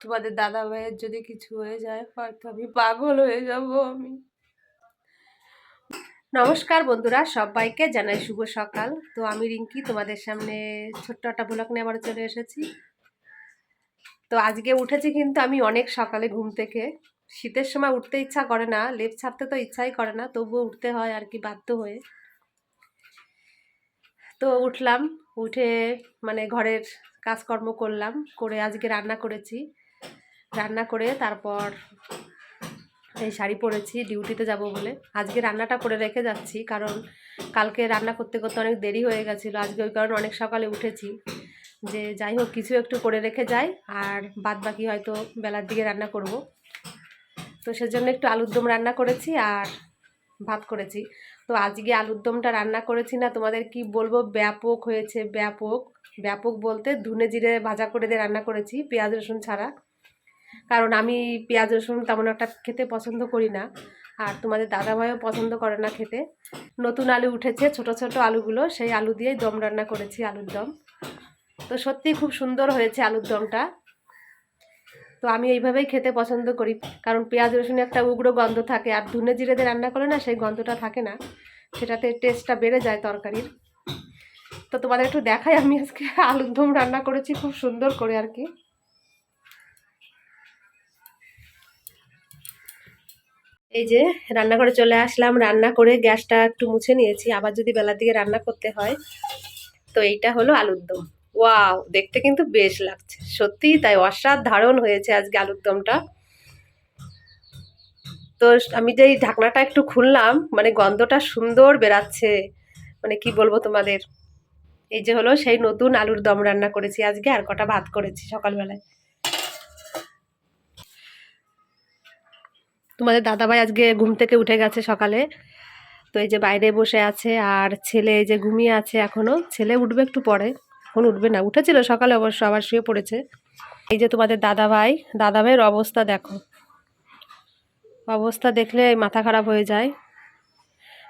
তোমাদের দাদা ভাইয়ের যদি কিছু হয়ে যায়, হয়তো আমি পাগল হয়ে যাব আমি। নমস্কার বন্ধুরা, সবাইকে জানাই শুভ সকাল। তো আমি রিঙ্কি, তোমাদের সামনে ছোট্ট একটা ব্লগ নিয়ে আবার চলে এসেছি। তো আজকে উঠেছি কিন্তু আমি অনেক সকালে ঘুম থেকে। শীতের সময় উঠতে ইচ্ছা করে না, লেপ ছাড়তে তো ইচ্ছাই করে না, তবুও উঠতে হয় আর কি বাধ্য হয়ে। তো উঠলাম, উঠে মানে ঘরের কাজকর্ম করলাম, করে আজকে রান্না করেছি। রান্না করে তারপর এই শাড়ি পরেছি, ডিউটিতে যাব বলে। আজকে রান্নাটা করে রেখে যাচ্ছি, কারণ কালকে রান্না করতে করতে অনেক দেরি হয়ে গেছিল। আজকে ওই কারণে অনেক সকালে উঠেছি। যে যাই হোক, কিছু একটু করে রেখে যাই, আর বাদ বাকি হয়তো বেলার দিকে রান্না করব। তো সেজন্য একটু আলুর দম রান্না করেছি আর ভাত করেছি। তো আজকে আলুর দমটা রান্না করেছি না, তোমাদের কি বলব? ব্যাপক হয়েছে, ব্যাপক। ব্যাপক বলতে ধুনে জিরে ভাজা করে দিয়ে রান্না করেছি, পেঁয়াজ রসুন ছাড়া। কারণ আমি পেঁয়াজ, রসুন তেমন একটা খেতে পছন্দ করি না। আর তোমাদের দাদাভাইও পছন্দ করে না খেতে। নতুন আলু উঠেছে, ছোট ছোট আলুগুলো। সেই আলু দিয়েই দম রান্না করেছি, আলুর দম। তো সত্যিই খুব সুন্দর হয়েছে আলুর দমটা। তো আমি এইভাবেই খেতে পছন্দ করি। কারণ পেঁয়াজ, রসুনে একটা উগ্র গন্ধ থাকে, আর ধুনে জিরে দিয়ে রান্না করে না সেই গন্ধটা থাকে না। সেটাতে টেস্টটা বেড়ে যায় তরকারির। তো তোমাদের একটু দেখাই, আমি আজকে আলুর দম রান্না করেছি, খুব সুন্দর করে আর কি। এই যে রান্নাঘরে চলে আসলাম, রান্না করে গ্যাসটা একটু মুছে নিয়েছি। আবার যদি বেলার দিকে রান্না করতে হয়, তো এইটা হলো আলুর দম। ওয়াও, দেখতে কিন্তু বেশ লাগছে। সত্যিই তাই অসাধারণ হয়েছে আজকে আলুর দমটা। তো আমি যে ঢাকনাটা একটু খুললাম মানে গন্ধটা সুন্দর বেরাচ্ছে। মানে কি বলব তোমাদের? এই যে হলো সেই নতুন আলুর দম রান্না করেছি আজকে, আর কটা ভাত করেছি সকালবেলায়। তোমাদের দাদাভাই আজকে ঘুম থেকে উঠে গেছে সকালে। তো এই যে বাইরে বসে আছে আর ছেলে এই যে ঘুমিয়ে আছে এখনও ছেলে উঠবে একটু পরে। এখন উঠবে না, উঠেছিল সকালে অবশ্য, আবার শুয়ে পড়েছে। এই যে তোমাদের দাদাভাই, দাদাভাইয়ের অবস্থা দেখো। অবস্থা দেখলে মাথা খারাপ হয়ে যায়।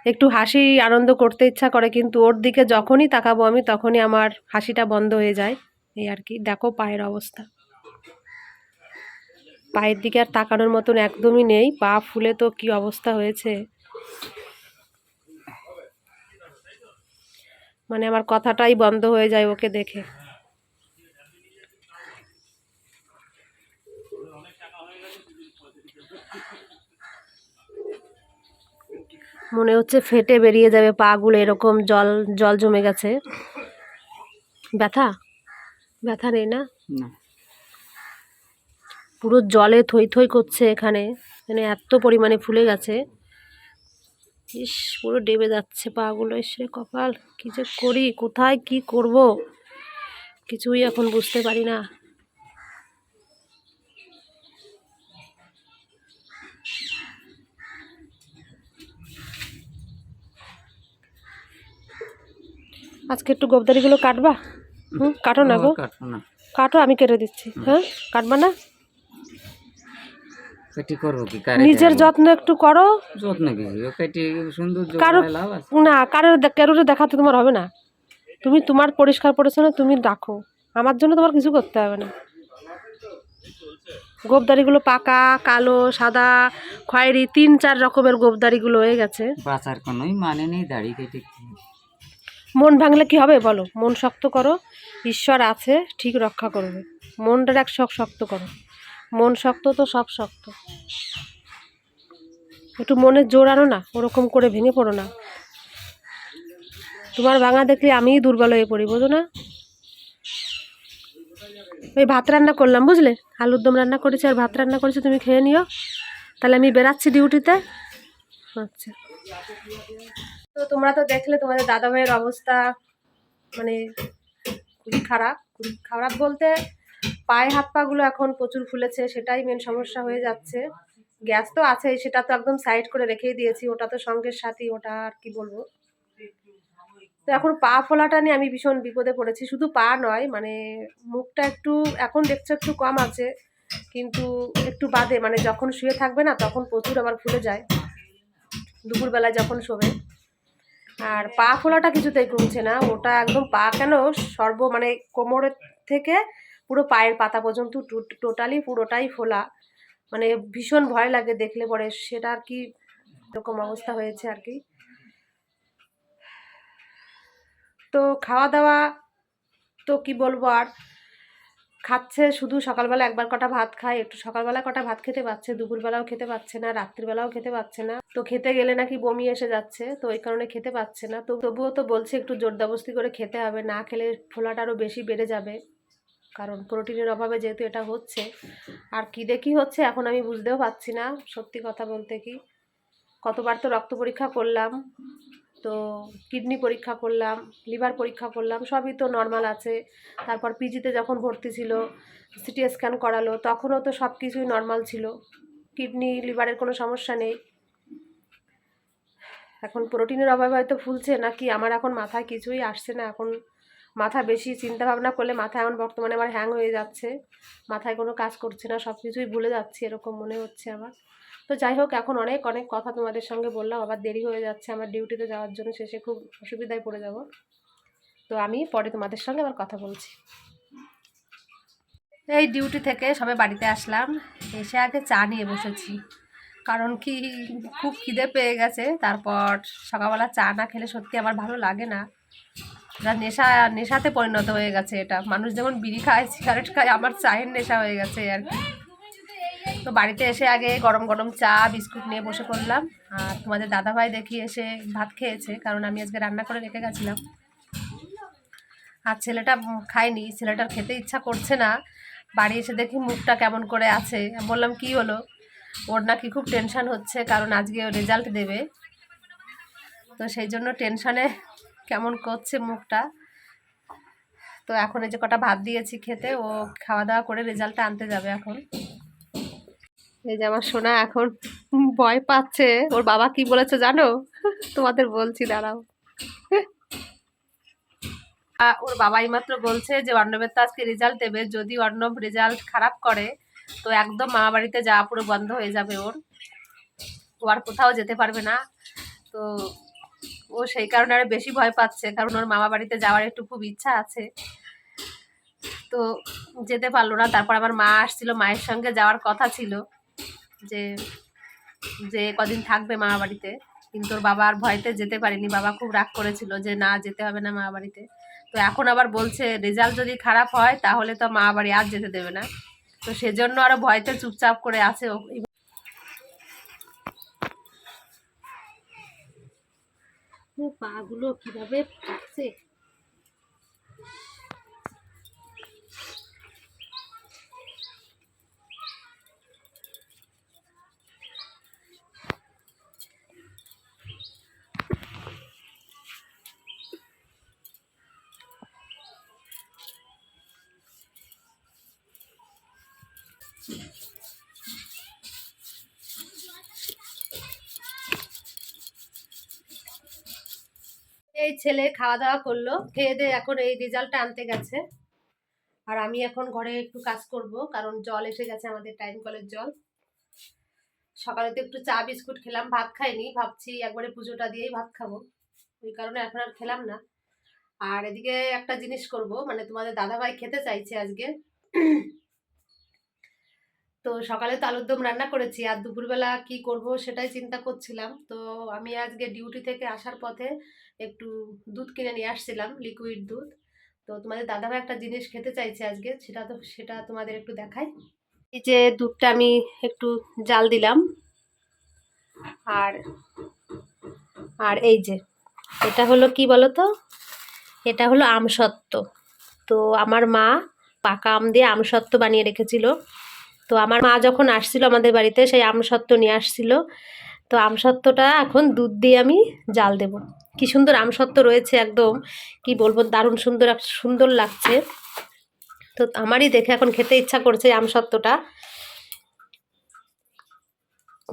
একটু হাসি আনন্দ করতে ইচ্ছা করে, কিন্তু ওর দিকে যখনই তাকাবো আমি, তখনই আমার হাসিটা বন্ধ হয়ে যায়। এই আর কি, দেখো পায়ের অবস্থা। পায়ের দিকে আর তাকানোর মতন একদমই নেই। পা ফুলে তো কি অবস্থা হয়েছে? মানে আমার কথাটাই বন্ধ হয়ে যায় ওকে দেখে। মনে হচ্ছে ফেটে বেরিয়ে যাবে পাগুলো, এরকম জল জল জমে গেছে। ব্যথা? ব্যথা নেই না? পুরো জলে থই থই করছে এখানে। মানে এত পরিমাণে ফুলে গেছে। ইস পুরো ডেবে যাচ্ছে পাগুলো। এসে কপাল কি যে করি কোথায় কি করব? কিছুই এখন বুঝতে পারি না। আজকে একটু গোবদারিগুলো কাটবা? হুম কাটো না গো। কাটো আমি কেটে দিচ্ছি। হ্যাঁ কাটবা না? কেটে করব কি? কারে নিজের যত্ন একটু করো। যত্ন কি? ও সুন্দর কারো- না কারোর কারোর দেখাতে তোমার হবে না। তুমি তোমার পরিষ্কার পরিচ্ছন্ন তুমি রাখো। আমার জন্য তোমার কিছু করতে হবে না। গোবদারিগুলো পাকা কালো সাদা খয়েরি তিন চার রকমের গোবদারিগুলো হয়ে গেছে। বাঁচার কোনোই মানে নেই দাড়ি কেটে মন ভাঙলে কি হবে বলো? মন শক্ত করো। ঈশ্বর আছে ঠিক রক্ষা করবে। মনটা এক শখ শক্ত করো। মন শক্ত তো, সব শক্ত। একটু মনে জোর আনো না, ওরকম করে ভেঙে পড়ো না। তোমার ভাঙা দেখলে আমিই দুর্বল হয়ে পড়ি, বোঝো না? ওই ভাত রান্না করলাম, বুঝলে? আলুর দম রান্না করেছি আর ভাত রান্না করেছি, তুমি খেয়ে নিও। তাহলে আমি বেরাচ্ছি ডিউটিতে। আচ্ছা। তো তোমরা তো দেখলে তোমাদের দাদা ভাইয়ের অবস্থা মানে খুবই খারাপ খুবই খারাপ বলতে পায়ে হাত পাগুলো এখন প্রচুর ফুলেছে, সেটাই মেন সমস্যা হয়ে যাচ্ছে। গ্যাস তো আছেই, সেটা তো একদম সাইড করে রেখেই দিয়েছি, ওটা তো সঙ্গের সাথী, ওটা আর কি বলব? তো এখন পা ফোলাটা নিয়ে আমি ভীষণ বিপদে পড়েছি, শুধু পা নয় মানে মুখটা একটু, এখন দেখছ একটু কম আছে, কিন্তু একটু বাদে মানে যখন শুয়ে থাকবে না, তখন প্রচুর আবার ফুলে যায়, দুপুরবেলায় যখন শোবে। আর পা ফোলাটা কিছুতেই কমছে না, ওটা একদম পা কেন সর্ব মানে কোমরের থেকে পুরো পায়ের পাতা পর্যন্ত টোটালি পুরোটাই ফোলা। মানে ভীষণ ভয় লাগে দেখলে পরে, সেটা আর কি এরকম অবস্থা হয়েছে আর কি। তো খাওয়া দাওয়া, তো কি বলব আর? খাচ্ছে শুধু সকালবেলা একবার কটা ভাত খায়, একটু সকালবেলা কটা ভাত খেতে পাচ্ছে দুপুরবেলাও খেতে পাচ্ছে না, রাত্রিবেলাও খেতে পাচ্ছে না। তো খেতে গেলে নাকি বমি এসে যাচ্ছে, তো ওই কারণে খেতে পাচ্ছে না। তো তবুও তো বলছে একটু জোরদাবস্তি করে খেতে হবে, না খেলে ফোলাটা আরও বেশি বেড়ে যাবে। কারণ প্রোটিনের অভাবে যেহেতু এটা হচ্ছে। আর কী দেখি হচ্ছে এখন আমি বুঝতেও পারছি না, সত্যি কথা বলতে কি। কতবার তো রক্ত পরীক্ষা করলাম, তো কিডনি পরীক্ষা করলাম, লিভার পরীক্ষা করলাম, সবই তো নর্মাল আছে। তারপর পিজিতে যখন ভর্তি ছিল, সিটি স্ক্যান করালো, তখনও তো সব কিছুই নর্মাল ছিল। কিডনি, লিভারের কোনো সমস্যা নেই। এখন প্রোটিনের অভাবে হয়তো ফুলছে, নাকি আমার এখন মাথায় কিছুই আসছে না, এখন মাথা বেশি চিন্তা ভাবনা করলে মাথা এখন বর্তমানে আমার হ্যাং হয়ে যাচ্ছে। মাথায় কোনো কাজ করছে না সব কিছুই ভুলে যাচ্ছি এরকম মনে হচ্ছে আমার তো যাই হোক, এখন অনেক অনেক কথা তোমাদের সঙ্গে বললাম, আবার দেরি হয়ে যাচ্ছে, আমার ডিউটিতে যাওয়ার জন্য শেষে খুব অসুবিধায় পড়ে যাব। তো আমি পরে তোমাদের সঙ্গে আবার কথা বলছি। এই ডিউটি থেকে সবাই বাড়িতে আসলাম, এসে আগে চা নিয়ে বসেছি। কারণ কি, খুব খিদে পেয়ে গেছে, তারপর সকালবেলা চা না খেলে সত্যি আমার ভালো লাগে না। যা নেশা, নেশাতে পরিণত হয়ে গেছে এটা। মানুষ যেমন বিড়ি খায় সিগারেট খায়, আমার চায়ের নেশা হয়ে গেছে আর কি। তো বাড়িতে এসে আগে গরম গরম চা, বিস্কুট নিয়ে বসে পড়লাম। আর তোমাদের দাদাভাই দেখি এসে ভাত খেয়েছে, কারণ আমি আজকে রান্না করে রেখে গেছিলাম। আর ছেলেটা খায়নি ছেলেটার খেতে ইচ্ছা করছে না। বাড়ি এসে দেখি মুখটা কেমন করে আছে। বললাম, কি হলো? ওর নাকি খুব টেনশান হচ্ছে, কারণ আজকে রেজাল্ট দেবে। তো সেই জন্য টেনশনে কেমন করছে মুখটা। তো এখন এই যে কটা ভাত দিয়েছি খেতে, ও খাওয়া দাওয়া করে রেজাল্টটা আনতে যাবে এখন। এই যে আমার সোনা এখন ভয় পাচ্ছে, ওর বাবা কি বলেছে জানো? তোমাদের বলছি, দাঁড়াও। ওর বাবাই মাত্র বলছে যে, অর্ণবের তো আজকে রেজাল্ট দেবে, যদি অর্ণব রেজাল্ট খারাপ করে, তো একদম মামা বাড়িতে যাওয়া পুরো বন্ধ হয়ে যাবে ওর। ও আর কোথাও যেতে পারবে না। তো ও সেই কারণে আরও বেশি ভয় পাচ্ছে, কারণ ওর মামা বাড়িতে যাওয়ার একটু খুব ইচ্ছা আছে। তো যেতে পারল না, তারপর আমার মা আসছিল, মায়ের সঙ্গে যাওয়ার কথা ছিল যে যে কদিন থাকবে মামা বাড়িতে। কিন্তু ওর বাবা আর ভয়তে যেতে পারেনি, বাবা খুব রাগ করেছিল যে না, যেতে হবে না মামা বাড়িতে। তো এখন আবার বলছে, রেজাল্ট যদি খারাপ হয়, তাহলে তো মামা বাড়ি আর যেতে দেবে না। তো সেজন্য আরও ভয়তে চুপচাপ করে আছে ও পাগুলো কীভাবে ফাটছে এই ছেলে খাওয়া দাওয়া করল, খেয়ে দিয়ে এখন এই রেজাল্টটা আনতে গেছে। আর আমি এখন ঘরে একটু কাজ করব, কারণ জল এসে গেছে আমাদের টাইম কলের জল। সকালে তো একটু চা, বিস্কুট খেলাম, ভাত খাইনি, ভাবছি একবারে পুজোটা দিয়েই ভাত খাব। ওই কারণে এখন আর খেলাম না। আর এদিকে একটা জিনিস করব মানে তোমাদের দাদাভাই খেতে চাইছে আজকে। তো সকালে তো আলুর দম রান্না করেছি, আর দুপুরবেলা কি করব সেটাই চিন্তা করছিলাম। তো আমি আজকে ডিউটি থেকে আসার পথে একটু দুধ কিনে নিয়ে আসছিলাম লিকুইড দুধ। তো তোমাদের দাদাভাই একটা জিনিস খেতে চাইছে আজকে, সেটা তো, সেটা তোমাদের একটু দেখাই। এই যে দুধটা আমি একটু জাল দিলাম, আর আর এই যে, এটা হলো কি বলো তো এটা হলো আমসত্ত্ব। তো আমার মা পাকা আম দিয়ে আমসত্ত্ব বানিয়ে রেখেছিল। তো আমার মা যখন আসছিল আমাদের বাড়িতে, সেই আমসত্ত্ব নিয়ে আসছিল। তো আমসত্ত্বটা এখন দুধ দিয়ে আমি জাল দেব। কি সুন্দর আমসত্ত্ব রয়েছে একদম। কি বলব, দারুণ সুন্দর সুন্দর লাগছে। তো আমারই দেখে এখন খেতে ইচ্ছা করছে আমসত্ত্বটা।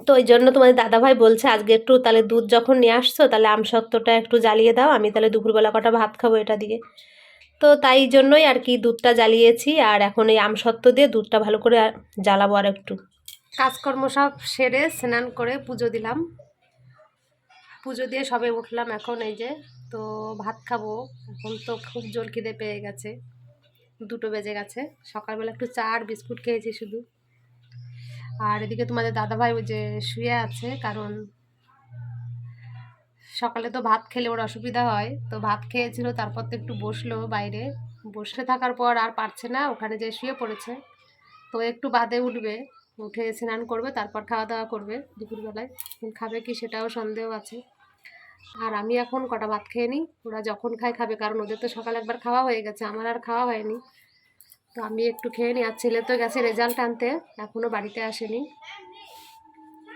তো ওই জন্য তোমাদের দাদাভাই বলছে, আজকে একটু তাহলে দুধ যখন নিয়ে আসছো, তাহলে আমসত্ত্বটা একটু জ্বালিয়ে দাও। আমি তাহলে দুপুরবেলা কটা ভাত খাব এটা দিয়ে। তো তাই জন্যই আর কি দুধটা জ্বালিয়েছি। আর এখন এই আমসত্ত্ব দিয়ে দুধটা ভালো করে জ্বালাবো আর একটু। কাজকর্ম সব সেরে স্নান করে পুজো দিলাম। পুজো দিয়ে সবে উঠলাম এখন এই যে। তো ভাত খাব। এখন তো খুব জোর খিদে পেয়ে গেছে। দুটো বেজে গেছে। সকালবেলা একটু চা আর বিস্কুট খেয়েছি শুধু। আর এদিকে তোমাদের দাদাভাই ওই যে শুয়ে আছে, কারণ সকালে তো ভাত খেলে ওর অসুবিধা হয়। তো ভাত খেয়েছিল, তারপর তো একটু বসল বাইরে। বসে থাকার পর আর পারছে না, ওখানে যে শুয়ে পড়েছে। তো একটু বাদে উঠবে, উঠে স্নান করবে, তারপর খাওয়া দাওয়া করবে দুপুরবেলায়। খাবে কি সেটাও সন্দেহ আছে। আর আমি এখন কটা ভাত খেয়ে নিই, ওরা যখন খায় খাবে, কারণ ওদের তো সকালে একবার খাওয়া হয়ে গেছে, আমার আর খাওয়া হয়নি। তো আমি একটু খেয়ে নিই, আর ছেলে তো গেছে রেজাল্ট আনতে এখনও বাড়িতে আসেনি।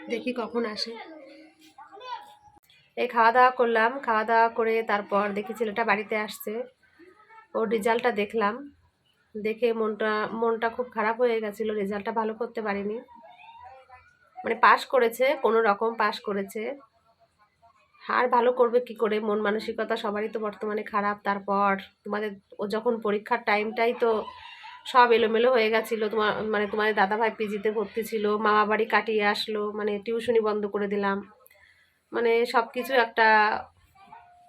দেখি কখন আসে। এই খাওয়া দাওয়া করলাম। খাওয়া দাওয়া করে তারপর দেখি ছেলেটা বাড়িতে আসছে। ওর রেজাল্টটা দেখলাম। দেখে মনটা মনটা খুব খারাপ হয়ে গেছিল। রেজাল্টটা ভালো করতে পারিনি। মানে পাশ করেছে, কোনো রকম পাশ করেছে। আর ভালো করবে কি করে? মন মানসিকতা সবারই তো বর্তমানে খারাপ। তারপর তোমাদের, ও যখন পরীক্ষার টাইমটাই তো সব এলোমেলো হয়ে গেছিল। তোমার মানে তোমাদের দাদাভাই পিজিতে ভর্তি ছিল। মামা বাড়ি কাটিয়ে আসলো। মানে টিউশনি বন্ধ করে দিলাম। মানে সব কিছু একটা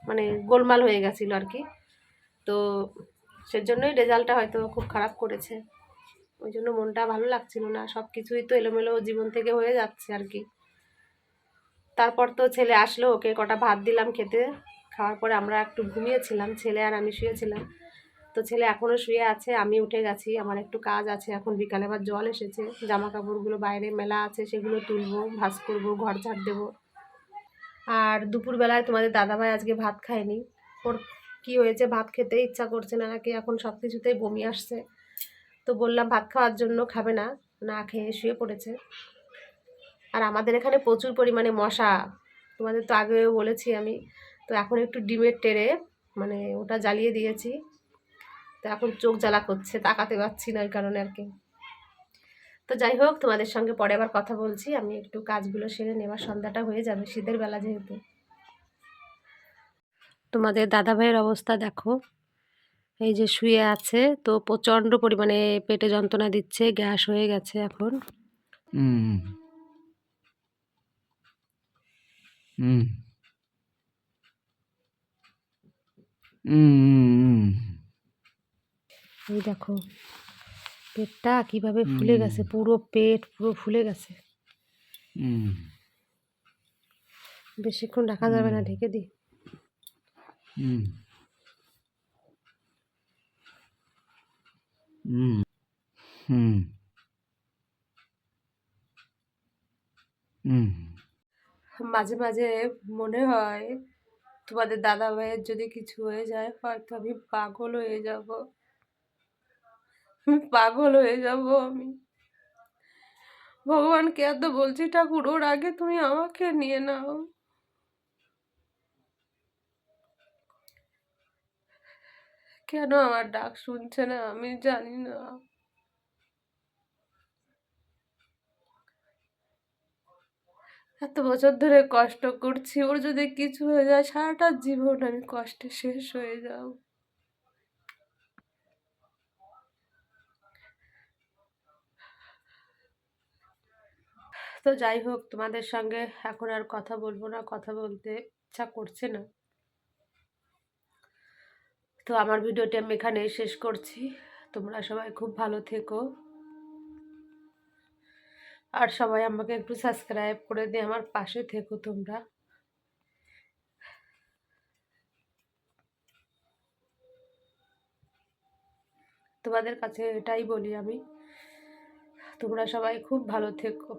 মানে গোলমাল হয়ে গেছিল আর কি। তো সেজন্যই রেজাল্টটা হয়তো খুব খারাপ করেছে। ওই জন্য মনটা ভালো লাগছিল না। সব কিছুই তো এলোমেলো জীবন থেকে হয়ে যাচ্ছে আর কি। তারপর তো ছেলে আসলো, ওকে কটা ভাত দিলাম খেতে। খাওয়ার পরে আমরা একটু ঘুমিয়েছিলাম, ছেলে আর আমি শুয়েছিলাম। তো ছেলে এখনও শুয়ে আছে, আমি উঠে গেছি, আমার একটু কাজ আছে, এখন বিকালে আবার জল এসেছে। জামা কাপড়গুলো বাইরে মেলা আছে, সেগুলো তুলবো ভাস করব, ঘর ঝাড় দেবো। আর দুপুরবেলায় তোমাদের দাদাভাই আজকে ভাত খায়নি। ওর কি হয়েছে? ভাত খেতে ইচ্ছা করছে না নাকি? এখন সব কিছুতেই বমি আসছে। তো বললাম, ভাত খাওয়ার জন্য খাবে না। না খেয়ে শুয়ে পড়েছে। আর আমাদের এখানে প্রচুর পরিমাণে মশা। তোমাদের তো আগেও বলেছি আমি। তো এখন একটু ডিমের টেরে মানে ওটা জ্বালিয়ে দিয়েছি। তো এখন চোখ জ্বালা করছে, তাকাতে পারছি না ওই কারণে আর কি। তো যাই হোক তোমাদের সঙ্গে পরে আবার কথা বলছি। আমি একটু কাজগুলো সেরে নেওয়ার সন্ধ্যাটা হয়ে যাবে শীতের বেলা যেহেতু। তোমাদের দাদা ভাইয়ের অবস্থা দেখো। এই যে শুয়ে আছে তো প্রচণ্ড পরিমাণে পেটে যন্ত্রণা দিচ্ছে গ্যাস হয়ে গেছে এখন। এই দেখো। পেটটা কীভাবে ফুলে গেছে? পুরো পেট পুরো ফুলে গেছে। বেশিক্ষণ রাখা যাবে না ঢেকে দি হুম। হুম। হুম। হুম। মাঝে মাঝে মনে হয় তোমাদের দাদা ভাইয়ের যদি কিছু হয়ে যায় হয়তো আমি পাগল হয়ে যাব। পাগল হয়ে যাব আমি। ভগবানকে এত বলছি, ঠাকুর, ওর আগে তুমি আমাকে নিয়ে নাও। কেন আমার ডাক শুনছে না? আমি জানি না। এত বছর ধরে কষ্ট করছি, ওর যদি কিছু হয়ে যায়, সারাটা জীবন আমি কষ্টে শেষ হয়ে যাব। তো যাই হোক, তোমাদের সঙ্গে এখন আর কথা বলব না, কথা বলতে ইচ্ছা করছে না। তো আমার ভিডিওটি আমি এখানেই শেষ করছি। তোমরা সবাই খুব ভালো থেকো। আর সবাই আমাকে একটু সাবস্ক্রাইব করে দিয়ে আমার পাশে থেকো তোমরা। তোমাদের কাছে এটাই বলি আমি। তোমরা সবাই খুব ভালো থেকো।